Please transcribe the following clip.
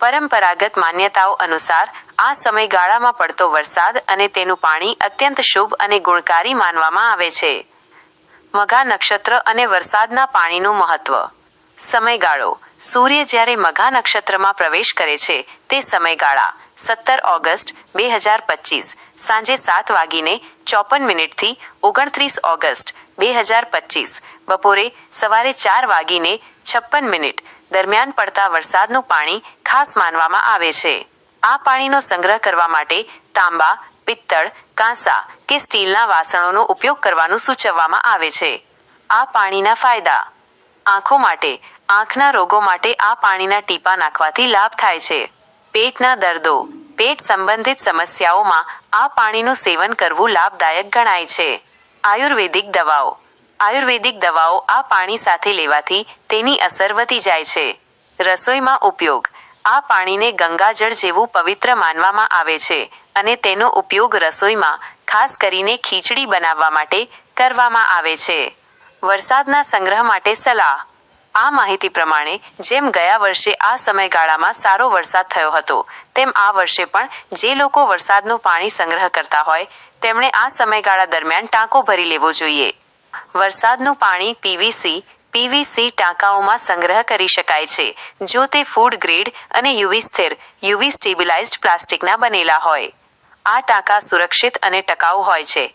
પરંપરાગત માન્યતાઓ અનુસાર, આ સમયગાળામાં પડતો વરસાદ અને તેનું પાણી અત્યંત શુભ અને ગુણકારી માનવામાં આવે છે. મઘા નક્ષત્ર અને વરસાદના પાણીનું મહત્વ. સમયગાળો. સૂર્ય જ્યારે મઘા નક્ષત્રમાં પ્રવેશ કરે છે, તે સમયગાળા, સત્તર ઓગસ્ટ, બે હજાર પચીસ, સાંજે સાત વાગીને ચોપન મિનિટથી ઓગણત્રીસ ઓગસ્ટ બે હજાર પચીસ. બપોરે સવારે ચાર વાગીને છપ્પન મિનિટ. દરમિયાન પડતા વરસાદનું પાણી ખાસ માનવામાં આવે છે. આ પાણીનો સંગ્રહ કરવા માટે તાંબા, પિત્તળ, કાંસા કે સ્ટીલના વાસણોનો ઉપયોગ કરવાનું સૂચવવામાં આવે છે. આ પાણીના ફાયદા. આંખો માટે, આંખના રોગો માટે આ પાણીના ટીપા નાખવાથી લાભ થાય છે. પેટના દર્દો. પેટ સંબંધિત સમસ્યાઓમાં આ પાણીનું સેવન કરવું લાભદાયક ગણાય છે. આયુર્વેદિક દવાઓ. આયુર્વેદિક દવાઓ આ પાણી સાથે લેવાથી તેની અસર વધી જાય છે. રસોઈમાં ઉપયોગ. આ પાણીને ગંગાજળ જેવું પવિત્ર માનવામાં આવે છે અને તેનો ઉપયોગ રસોઈમાં, ખાસ કરીને ખીચડી બનાવવા માટે કરવામાં આવે છે. વરસાદના સંગ્રહ માટે સલાહ. આ માહિતી પ્રમાણે જેમ ગયા વર્ષે આ સમયગાળામાં સારો વરસાદ થયો હતો, તેમ આ વર્ષે પણ જે લોકો વરસાદનું પાણી સંગ્રહ કરતા હોય, તેમણે આ સમયગાળા દરમિયાન ટાંકો ભરી લેવો જોઈએ. વરસાદનું પાણી પીવીસી પીવીસી ટાંકાઓમાં સંગ્રહ કરી શકાય છે, જો તે ફૂડ ગ્રેડ અને યુવી સ્થિર યુવી સ્ટેબિલાઇઝ્ડ પ્લાસ્ટિકના બનેલા હોય. આ ટાંકા સુરક્ષિત અને ટકાઉ હોય છે.